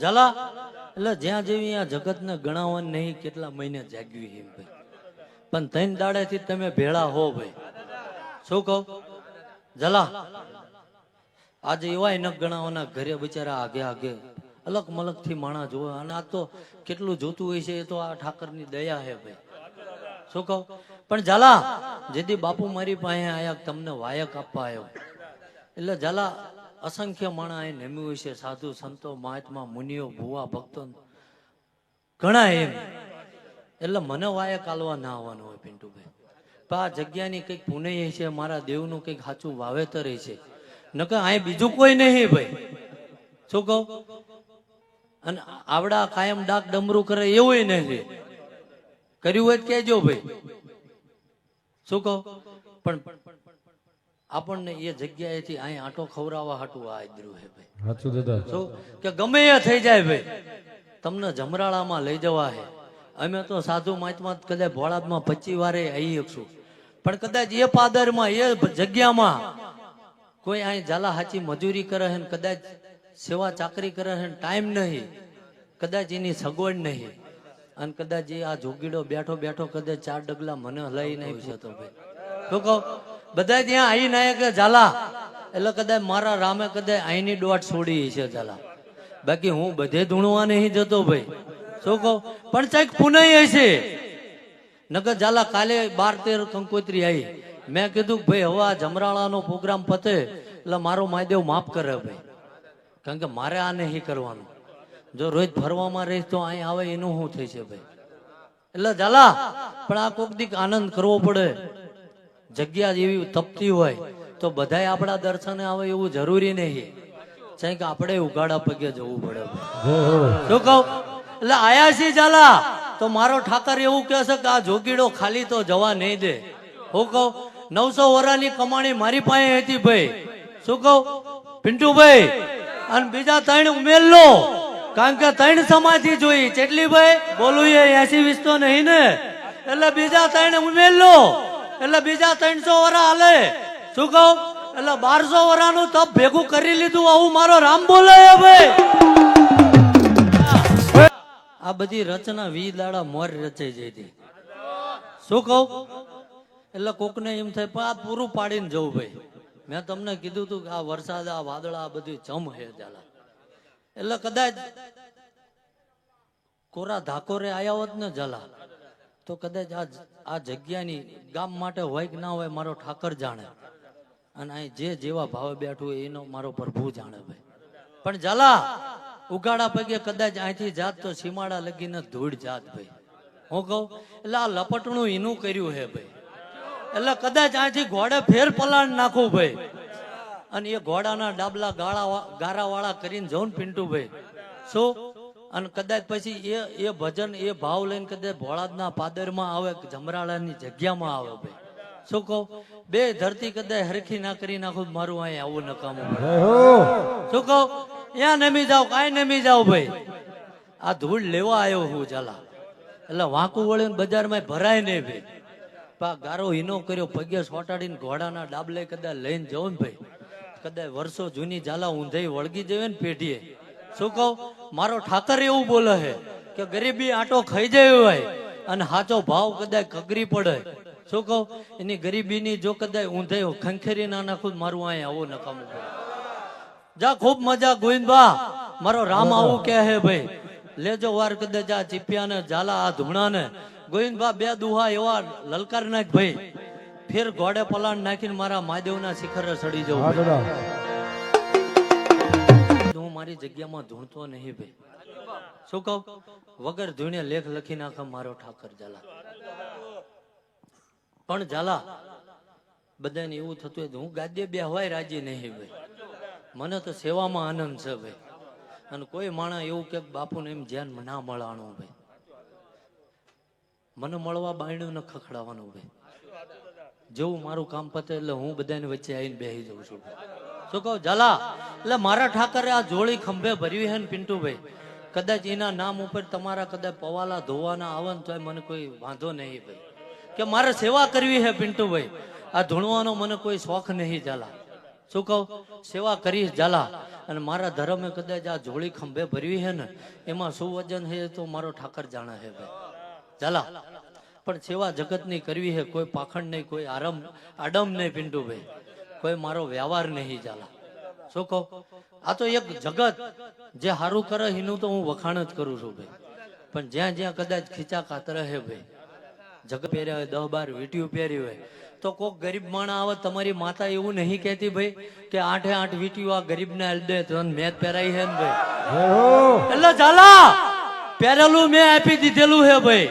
ઝાલા. એટલે જ્યાં જેવી આ જગતને ગણાવવાનું નહીં, કેટલા મહિને જાગ્યું એમ ભાઈ. પણ ત્રણ દાડેથી તમે ભેળા હો ભાઈ. શું કહું? ઝાલા. આજે એવાય ન ગણાવવાના ઘરે બિચારા આગે આગે અલગ મલગથી માણા જોવે. અને આ તો કેટલું જોતું હોય છે, એ તો આ ઠાકરની દયા હે ભાઈ. શું કહું? પણ ઝાલા, જેથી બાપુ મારી પાસે આયા, તમને વાયક આપવા આવ્યો. એટલે ઝાલા અસંખ્ય માણા એ નેમ્યું હોય છે સાધુ સંતો, મહાત્મા, મુનિઓ, ભુવા, ભક્તો. ઘણા એમ. એટલે મને વાયા કાલવા ના આવવાનું હોય પિન્ટુભાઈ. પણ આ જગ્યાની કંઈક પુણ્ય છે, મારા દેવનું કંઈક સાચું વાવેતર છે. નકર અહીં બીજું કોઈ નહીં ભાઈ. શું કહું? અને આવડા કાયમ ડાક ડમરું કરે એવું નહીં કર્યું હોય કેજો ભાઈ. શું કહો? પણ આપણને એ જગ્યાએથી અહીં આંટો ખવરાવવા હાટું આ આદરું હે ભાઈ. સાચું દાદા. શું? કે ગમે એ થઈ જાય ભાઈ. તમને જમરાળામાં લઈ જવા હે. અમે તો સાધુ મહાત્મા કદાચ ભોળાદમાં પચી વારે આવી છું. પણ કદાચ એ પાદરમાં એ જગ્યામાં કોઈ અહીં ઝાલા હાચી મજૂરી કરે હે કદાચ સેવા ચાકરી કરે હે ટાઈમ નહીં. કદાચ એની સગવડ નહીં. અને કદાચ એ આ જોગીડો બેઠો બેઠો કદાચ ચાર ડગલા મને નહીં છે તો ભાઈ. તો કહું? બધા ત્યાં અહીં નાયક ઝાલા. એટલે કદાચ મારા રામે કદાચ અહીંની દોટ છોડી છે ઝાલા. બાકી હું બધે ધૂણવા નહીં જતો ભાઈ. શું કહું? પણ કંઈક પુનઃ હશે. નગર ઝાલા કાલે બાર તેર કંકોત્રી આવી મેં કીધું ભાઈ હવે આ જમરાળાનો પ્રોગ્રામ પતે, એટલે મારો માયદેવ માફ કરે ભાઈ. કારણ કે મારે આ નહીં કરવાનું. જો રોજ ફરવામાં રહીશ તો અહીં આવે એનું શું થઈ છે ભાઈ? એટલે ઝાલા, પણ આ કોક દીક આનંદ કરવો પડે. જગ્યા જેવી તપતી હોય, તો બધાય આપણા દર્શને આવે એવું જરૂરી નહીં. છે આપણે ઉગાડા પગે જવું પડે. શું કહું? એટલે આયા છે ઝાલા, તો મારો ઠાકર એવું કહે છે કે આ જોગીડો ખાલી તો જવા નહીં દે. હું કહું, નવસો વરાની કમાણી મારી પાસે હતી ભાઈ. શું કહું? પિન્ટુભાઈ, અને બીજા ત્રણ ઉમેર લો કારણ કે ત્રણ સમાધિ જોઈ. ચેટલી ભાઈ, બોલું એસી વીસ તો નહીં ને. એટલે બીજા ત્રણ ઉમેર લો એટલે બીજા ત્રણસો વરા હાલે. શું કહું? એટલે બારસો વરાનું તપ ભેગું કરી લીધું. આવું મારો રામ બોલે હવે. આ બધી રચના વી દાડા મોર રચાઈ જઈ હતી શું કહું? એટલે કોકને એમ થાય પણ આ પૂરું પાડીને જવું ભાઈ. મેં તમને કીધું તું કે આ વરસાદ, આ વાદળા, આ બધું જમ હે ચાલા એટલે કદાચ કોરા ધાકોરે આયા હોત ને ઝાલા તો કદાચ આ આ જગ્યાની ગામ માટે હોય કે ના હોય, મારો ઠાકર જાણે. અને અહીં જે જેવા ભાવે બેઠું હોય એનો મારો પ્રભુ જાણે ભાઈ. પણ ઝાલા ઉગાડા પગે કદાચ અહીંથી જાત તો સીમાડા લગીને ધૂળ જાત ભાઈ. હું કહું, એટલે આ લપટણું એનું કર્યું હે ભાઈ. એટલે કદાચ અહીંથી ઘોડે ફેર પલાણ નાખું ભાઈ. અને એ ઘોડાના ડાબલા ગાળા ગારા વાળા કરીને જઉં પિન્ટુભાઈ શું? અને કદાચ પછી એ એ ભજન એ ભાવ લઈને કદાચ ભોળાદના પાદરમાં આવે જમરાળાની જગ્યામાં આવે ભાઈ. શું કહું? બે ધરતી કદાચ હરખી ના કરી નાખું મારું અહીં આવું નકામું શું કહું? ત્યાં નમી જાવ કાંઈ નમી જાવ ભાઈ. આ ધૂળ લેવા આવ્યો હું ચાલા એટલે વાંકું વળીને બજારમાં ભરાય નહીં ભાઈ. પા ગારો હીનો કર્યો પગે સોટાડીને ઘોડાના ડાબલે કદાચ લઈને જવું ને ભાઈ. કદાચ વર્ષો જૂની ઝાલા ઊંધાઈ વળગી જવે ને પેઢીએ. શું કહું? મારો ઠાકર એવું બોલે છે કે ગરીબી આટો ખાઈ જાય હોય અને સાચો ભાવ કદાચ કગરી પડે. શું કહું? એની ગરીબીની જો કદાચ ઊંધાઈ ખંખેરી ના નાખું મારું અહીંયા આવું નકામું પડે જા ખૂબ મજા ગોવિંદબા મારો રામ આવું કે હે ભાઈ. લેજો વાર કદાચ આ ચીપિયા ને ઝાલા આ ધૂણા ને ગોવિંદબા બે દુહા એવા લલકાર નાખ ભાઈ. ફેર ઘોડે પલાણ નાખીને મારા મહાદેવના શિખરે ચડી જવું. દાદા હું મારી જગ્યામાં ધૂણતો નહીં બે શું કહું? વગર ધૂણે લેખ લખી નાખે મારો ઠાકર ઝાલા. પણ ઝાલા, બધાને એવું થતું હોય હું ગાદીએ બેહવાય રાજી નહીં ભાઈ. મને તો સેવામાં આનંદ છે ભાઈ. અને કોઈ માણસ એવું કે બાપુને એમ ધ્યાન ના મળવાનું ભાઈ. મને મળવા બાયણું ન ખખડાવવાનું ભાઈ. જેવું મારું કામ પતે એટલે હું બધાની વચ્ચે આવીને બેસી જાઉં છું શું કહું, ઝાલા, એટલે મારા ઠાકરે આ જોડી ખંભે ભરવી હે ને પિન્ટુભાઈ. કદાચ એના નામ ઉપર તમારા કદાચ પવાલા ધોવાના આવે ને તો મને કોઈ વાંધો નહીં ભાઈ. કે મારે સેવા કરવી હે પિન્ટુભાઈ. આ ધૂણવાનો મને કોઈ શોખ નહીં, ઝાલા. શું કહું? સેવા કરીશ, ઝાલા. અને મારા ધર્મે કદાચ આ જોડી ખંભે ભરવી હે ને, એમાં શું વજન હે તો મારો ઠાકર જાણે હે ભાઈ. ઝાલા. પણ સેવા જગતની કરવી હે કોઈ પાખંડ નહીં, કોઈ આરમ, આડમ નહીં પિન્ટુભાઈ. કોઈ મારો વ્યવહાર નહીં ઝાલા શું કહો? આ તો એક જગત જે સારું કરે, એનું તો હું વખાણ જ કરું છું ભાઈ. પણ જ્યાં જ્યાં કદાચ ખીચા કાતરે હે ભાઈ, જગત પહેર્યા હોય, દહ બાર વીટીયું પહેરી હોય, તો કોક ગરીબ માણા આવે, તમારી માતા એવું નહીં કહેતી ભાઈ કે આઠે આઠ વીટીયું આ ગરીબને આલી દે તો મેં જ પહેરાઈ છે ને ભાઈ. એટલે ઝાલા! પહેરેલું મેં આપી દીધેલું હે ભાઈ.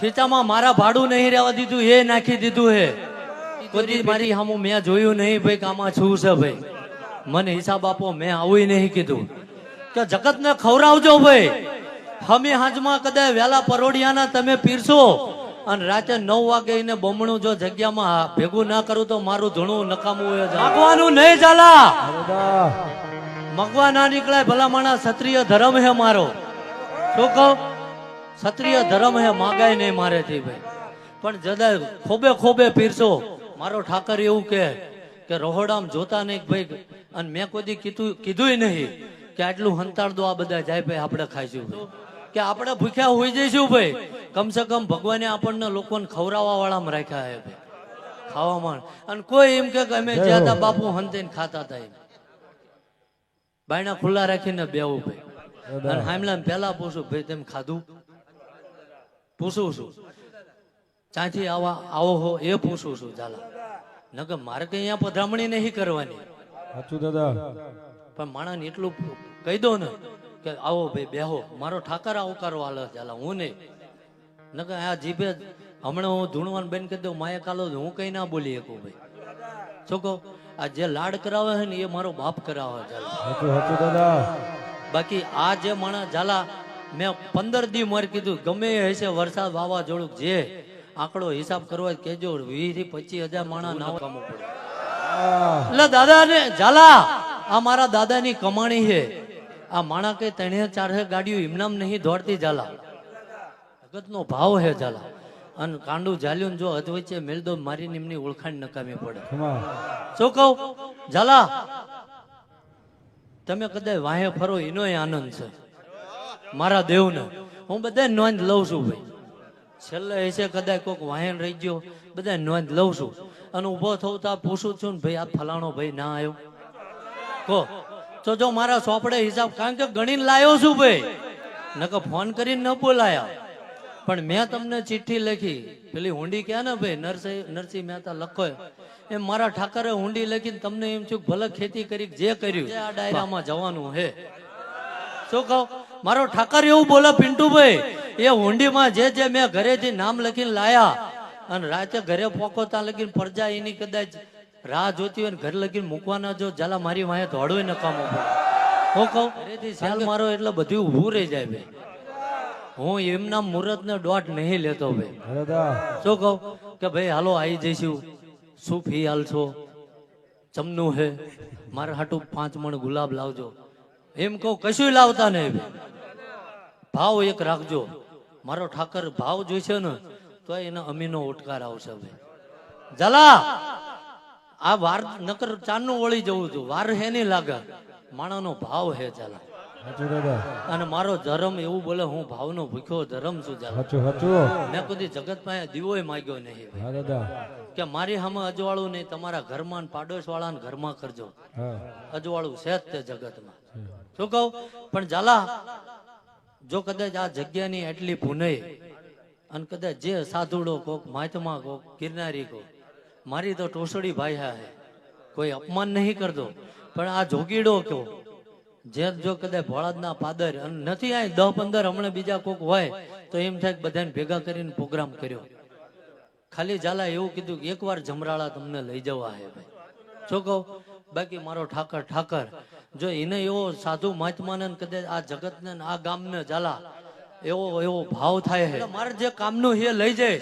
ખીચામાં મારા ભાડું નહીં રહેવા દીધું, એ નાખી દીધું હે. કોઈ મારી હામુ મેં જોયું નહીં ભાઈ કે આમાં શું છે ભાઈ. મને હિસાબ આપો મેં આવું નહીં કીધું. કે જગતને ખવડાવજો ભાઈ. હમી હાજમાં કદાચ વેલા પરોડિયાના તમે પીરશો અને રાતે નવ વાગે એને બમણું જો જગ્યામાં ભેગું ના કરું તો મારું ધૂણું નકામું માગવાનું નહીં ચાલા મગવા ના નીકળાય ભલા માણા ક્ષત્રિય ધર્મ હે મારો. શું કહું? ક્ષત્રિય ધર્મ હે માગાય નહીં મારેથી ભાઈ. પણ જદા ખોબે ખોબે પીરસો મારો ઠાકર એવું કે કે રહોડામ જોતા નહીં ભાઈ અને મેં કોઈ કીધું કીધું નહીં કે આટલું હંતાડ દો આ બધા જાય ભાઈ આપણે ખાઈશું કે આપણે ભૂખ્યા હોઈ જઈશું ભાઈ. કમસે કમ ભગવાને આપણને લોકોને ખવડાવવા વાળામાં રાખ્યા હે ભાઈ. ખાવામાં. અને કોઈ એમ કે અમે જ્યાં. તા બાપુ હંતીને ખાતા હતા એમ. બાયણા ખુલ્લા રાખીને બેવું ભાઈ. અને હામલા પહેલા પૂછું ભાઈ તેમ ખાધું? પૂછું છું. ત્યાંથી આવા આવો હો એ પૂછું છું ચાલા નકર મારે કઈ અહીંયા પધરામણી નહીં કરવાની. સાચું દાદા. પણ માણસને એટલું કહી દો ને કે આવો ભાઈ બેહો. મારો ઠાકર આવકારો હાલ ચાલા હું નહીં. નકર આ જીભે હમણાં હું ધૂણવાન બેન કહી દઉં માયા કાલો હું કઈ ના બોલી શકું ભાઈ. શું કહું? આ જે લાડ કરાવે છે ને એ મારો બાપ કરાવે દાદા. બાકી આ જે માણસ ઝાલા મેં પંદર દી માર કીધું ગમે હશે વરસાદ વાવાઝોડું જે આંકડો હિસાબ કરવા કેજો વીસથી પચીસ હજાર માણસ ના કામો પડે. એટલે દાદા ને ઝાલા આ મારા દાદાની કમાણી છે. આ માણા કઈ ત્રણે ચારે ગાડીઓ ઇમનામ નહીં દોડતી ઝાલા. જગતનો ભાવ હે ઝાલા. અને કાંડું ઝાલ્યું ને જો અધવચ્ચે મેલ દો મારી નિમની ઓળખાણ નકામી પડે. શું કહું? ઝાલા તમે કદાચ વાહે ફરો એનો આનંદ છે. મારા દેવને. હું બધા નોંધ લઉં છું ભાઈ. છેલ્લે હશે કદાચ કોઈક વાહન રહી ગયો બધા નોંધ લઉં છું. અને ઊભો તો પૂછું છું ને ભાઈ આ ફલાણો ભાઈ ના આવ્યો? કહો. તો જો મારા સોપડે હિસાબ કારણ કે ગણીને લાયો છું ભાઈ. નકર ફોન કરીને ન બોલાયા. પણ મેં તમને ચિઠ્ઠી લખી. પેલી હુંડી ક્યાં ને ભાઈ? નરસિંહ નરસિંહ મહેતા લખો એમ મારા ઠાકરે હુંડી લખીને તમને એમ છું ભલે ખેતી કરી જે કર્યું આ ડાયરામાં જવાનું હે. શું કહો? મારો ઠાકર એવું બોલે પિન્ટુભાઈ એ હુંડીમાં જે જે મેં ઘરેથી નામ લખીને લાયા અને રાતે ઘરે પોકોતા લગીને પરજા એની કદાચ રાહ જોતી હોય ને ઘર લગીને મૂકવાના જો જલા મારી વાંહે દોડવે નકામો પડે હું કહું ઘરેથી સાલ મારો એટલે બધું ઊભું રહી જાય ભાઈ. હું એમના મુહૂર્ત ને દોટ નહીં લેતો ભાઈ. શું કહું? કે ભાઈ હાલો આવી જઈશું. શું ફી હાલશો ચમનું હે? મારા હાટું પાંચ મણ ગુલાબ લાવજો. એમ કહું કશું લાવતા નહીં ભાવ એક રાખજો. મારો ઠાકર ભાવ જોઈશે ને તો એને અમીનો ઉટકાર આવશે ભાઈ જલા આ વાર નકર ચાંદનું વળી જવું છું. વાર હે નહીં લાગે. માણાનો ભાવ હે જલા અને મારો ધર્મ એવું બોલે હું ભાવનો ભૂખ્યો ધર્મ છું મેં કદી જગત પાસે દીવો માગ્યો નહીં કે મારી સામે અજવાળું નહીં તમારા ઘરમાં ને પાડોશ વાળા ઘરમાં કરજો. અજવાળું છે જ તે જગતમાં. શું કહું? પણ ઝાલા જો કદાચ આ જગ્યાની એટલી પુનઈ અને કદાચ જે સાધુડો કોક માતમા કોક ગિરનારી કોક, મારી તો ટોસડી ભાઈ હા. કોઈ અપમાન નહીં કરતો. પણ આ જોગીડો કયો જે જો કદાચ ભોળાદના પાદર અને નથી આ દસ પંદર હમણાં બીજા કોક હોય, તો એમ થાય કે બધાને ભેગા કરીને પ્રોગ્રામ કર્યો. ખાલી ઝાલા એવું કીધું કે એકવાર જમરાળા તમને લઈ જવા હે ભાઈ. જો કહો? બાકી મારો ઠાકર ઠાકર જો એને એવો સાધુ મહાત્માને કદાચ આ જગતને ને આ ગામને ઝાલા એવો એવો ભાવ થાય છે મારે જે કામનું એ લઈ જાય.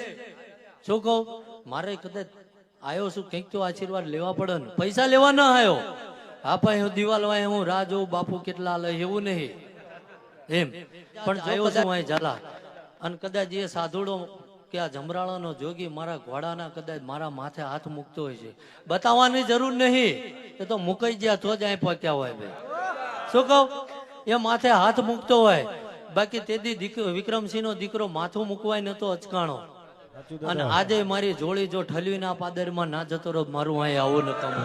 શું કહું? મારે કદાચ આવ્યો છું કંઈક તો આશીર્વાદ લેવા પડે ને. પૈસા લેવા ન આવ્યો હા ભાઈ હું દિવાલ વાય હું રાહ જોઉં બાપુ કેટલા લે એવું નહીં. એમ. પણ આવ્યો છું. ઝાલા. અને કદાચ એ સાધુડો કે આ જમરાળાનો જોગી મારા ઘોડાના કદાચ મારા માથે હાથ મૂકતો હોય છે. બતાવવાની જરૂર નહીં. એ તો મુકાઈ ગયા તો જ અહીં પહોંચ્યા હોય ભાઈ. શું કહું? એ માથે હાથ મૂકતો હોય. બાકી તેથી દીકરો વિક્રમસિંહનો દીકરો માથું મૂકવાય નતો અચકાણો. અને આજે મારી જોડી જો ઠલવીના પાદરમાં ના જતો રહો મારું અહીં આવું નકામું